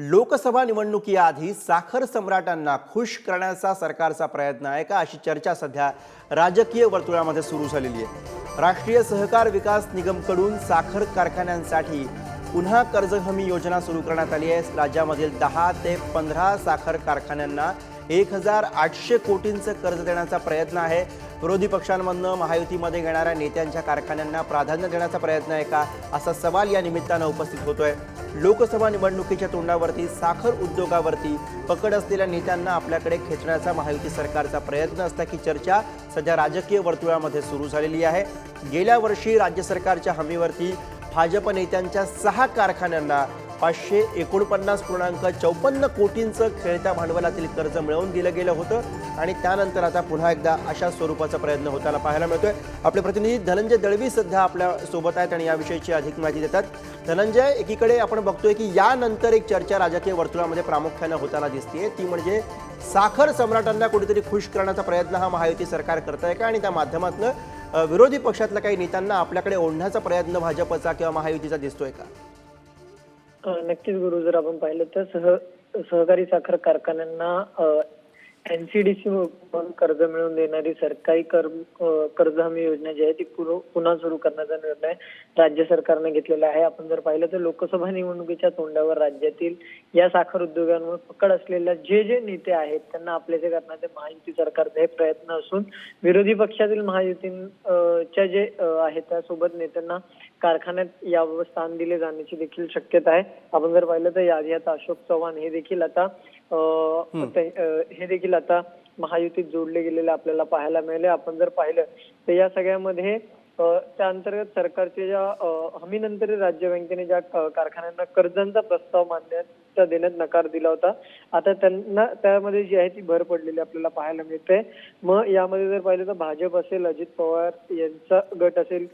लोकसभा निवडणुकीआधी साखर सम्राटांना खुश करण्याचा सरकारचा प्रयत्न आहे का अशी चर्चा सध्या राजकीय वर्तुळामध्ये सुरू झालेली आहे. राष्ट्रीय सहकार विकास निगमकडून साखर कारखान्यांसाठी पुन्हा कर्ज हमी योजना सुरू करण्यात आली आहे. राज्यामधील दहा ते पंधरा साखर कारखान्यांना एक हजार आठशे कोटींचं कर्ज देण्याचा प्रयत्न आहे. विरोधी पक्षांमधनं महायुतीमध्ये घेणाऱ्या नेत्यांच्या कारखान्यांना प्राधान्य देण्याचा प्रयत्न आहे का असा सवाल या निमित्तानं उपस्थित होतोय. लोकसभा निवडणुकीच्या तोंडावरती साखर उद्योगावरती पकड असलेल्या नेत्यांना आपल्याकडे खेचण्याचा महायुती सरकारचा प्रयत्न असल्याची चर्चा सध्या राजकीय वर्तुळामध्ये सुरू झालेली आहे. गेल्या वर्षी राज्य सरकारच्या हमीवरती भाजप नेत्यांच्या सहा कारखान्यांना पाचशे एकोणपन्नास पूर्णांक चौपन्न कोटींचं खेळत्या भांडवलातील कर्ज मिळवून दिलं गेलं होतं. आणि त्यानंतर आता पुन्हा एकदा अशा स्वरूपाचा प्रयत्न होताना पाहायला मिळतोय. आपले प्रतिनिधी धनंजय दळवी सध्या आपल्यासोबत आहेत आणि याविषयीची अधिक माहिती देतात. धनंजय एकीकडे आपण बघतोय की यानंतर एक चर्चा राजकीय वर्तुळामध्ये प्रामुख्यानं होताना दिसते ती म्हणजे साखर सम्राटांना कुठेतरी खुश करण्याचा प्रयत्न हा महायुती सरकार करत आहे का? आणि त्या माध्यमातून विरोधी पक्षातल्या काही नेत्यांना आपल्याकडे ओढण्याचा प्रयत्न भाजपचा किंवा महायुतीचा दिसतोय का? नक्कीच गुरु जर आपण पाहिलं तर सह सहकारी साखर कारखान्यांना एनसीडीसी म्हणून कर्ज मिळवून देणारी सरकारी कर कर्ज हमी योजना जी आहे ती पुरो- पुन्हा सुरू करण्याचा निर्णय राज्य सरकारने घेतलेला आहे. आपण जर पाहिलं तर लोकसभा निवडणुकीच्या तोंडावर राज्यातील या साखर उद्योगांवर पकड असलेल्या जे जे नेते आहेत त्यांना आपलेसे करण्याचे महायुती सरकारचे हे प्रयत्न असून विरोधी पक्षातील महायुतीच्या जे आहेत त्यासोबत नेत्यांना कारखान्यात यावर स्थान दिले जाण्याची देखील शक्यता आहे. आपण जर पाहिलं तर याआधी आता अशोक चव्हाण हे देखील आता हे देखील आता महायुतीत जोडले गेलेले आपल्याला पाहायला मिळाले. आपण जर पाहिलं तर या सगळ्यामध्ये त्या अंतर्गत सरकारच्या ज्या हमीनंतर राज्य बँकेने ज्या कारखान्यांना कर्जांचा प्रस्ताव मान्यता देण्यात नकार दिला होता. आता त्यांना त्यामध्ये जी आहे ती भर पडलेली आपल्याला पाहायला मिळते. मग यामध्ये जर पाहिलं तर भाजप असेल अजित पवार यांचा गट असेल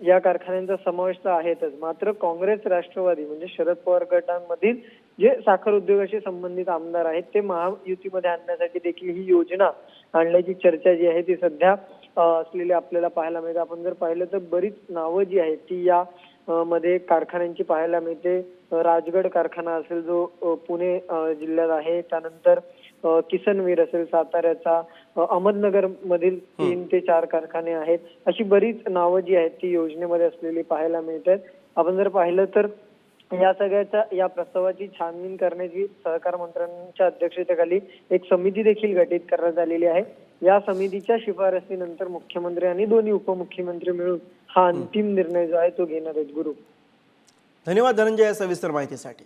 या कारखान्यांचा समावेश तर आहेतच. मात्र काँग्रेस राष्ट्रवादी म्हणजे शरद पवार गटांमधील जे साखर उद्योगाशी संबंधित आमदार आहेत ते महायुतीमध्ये आणण्यासाठी देखील ही योजना आणण्याची चर्चा जी आहे ती सध्या असलेली आपल्याला पाहायला मिळते. आपण जर पाहिलं तर बरीच नावं जी आहेत ती या मध्ये कारखान्यांची पाहायला मिळते. राजगड कारखाना असेल जो पुणे जिल्ह्यात आहे. त्यानंतर किसनवीर असेल साताऱ्याचा अहमदनगर मधील तीन ते चार कारखाने आहेत. अशी बरीच नावं जी आहेत ती योजनेमध्ये असलेली पाहायला मिळतात. आपण जर पाहिलं तर या सगळ्याच्या या प्रस्तावाची छानबीन करण्याची सहकार मंत्र्यांच्या अध्यक्षतेखाली एक समिती देखील गठीत करण्यात आलेली आहे. या समितीच्या शिफारसीनंतर मुख्यमंत्री आणि दोन्ही उपमुख्यमंत्री मिळून हा. अंतिम निर्णय जो आहे तो घेणार आहेत गुरु. धन्यवाद धनंजय या सविस्तर माहितीसाठी.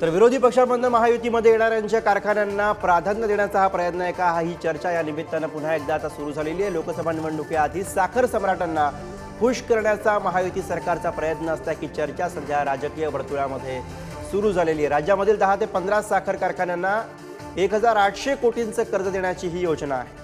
तर विरोधी पक्षांमधनं महायुतीमध्ये येणाऱ्यांच्या कारखान्यांना प्राधान्य देण्याचा हा प्रयत्न आहे का? हा ही चर्चा या निमित्तानं पुन्हा एकदा आता सुरू झालेली आहे. लोकसभा निवडणुकीआधी साखर सम्राटांना खुश करण्याचा महायुती सरकारचा प्रयत्न असल्याची चर्चा सध्या राजकीय वर्तुळामध्ये सुरू झालेली आहे. राज्यामधील दहा ते पंधरा साखर कारखान्यांना एक हजार आठशे कोटींचं कर्ज देण्याची ही योजना आहे.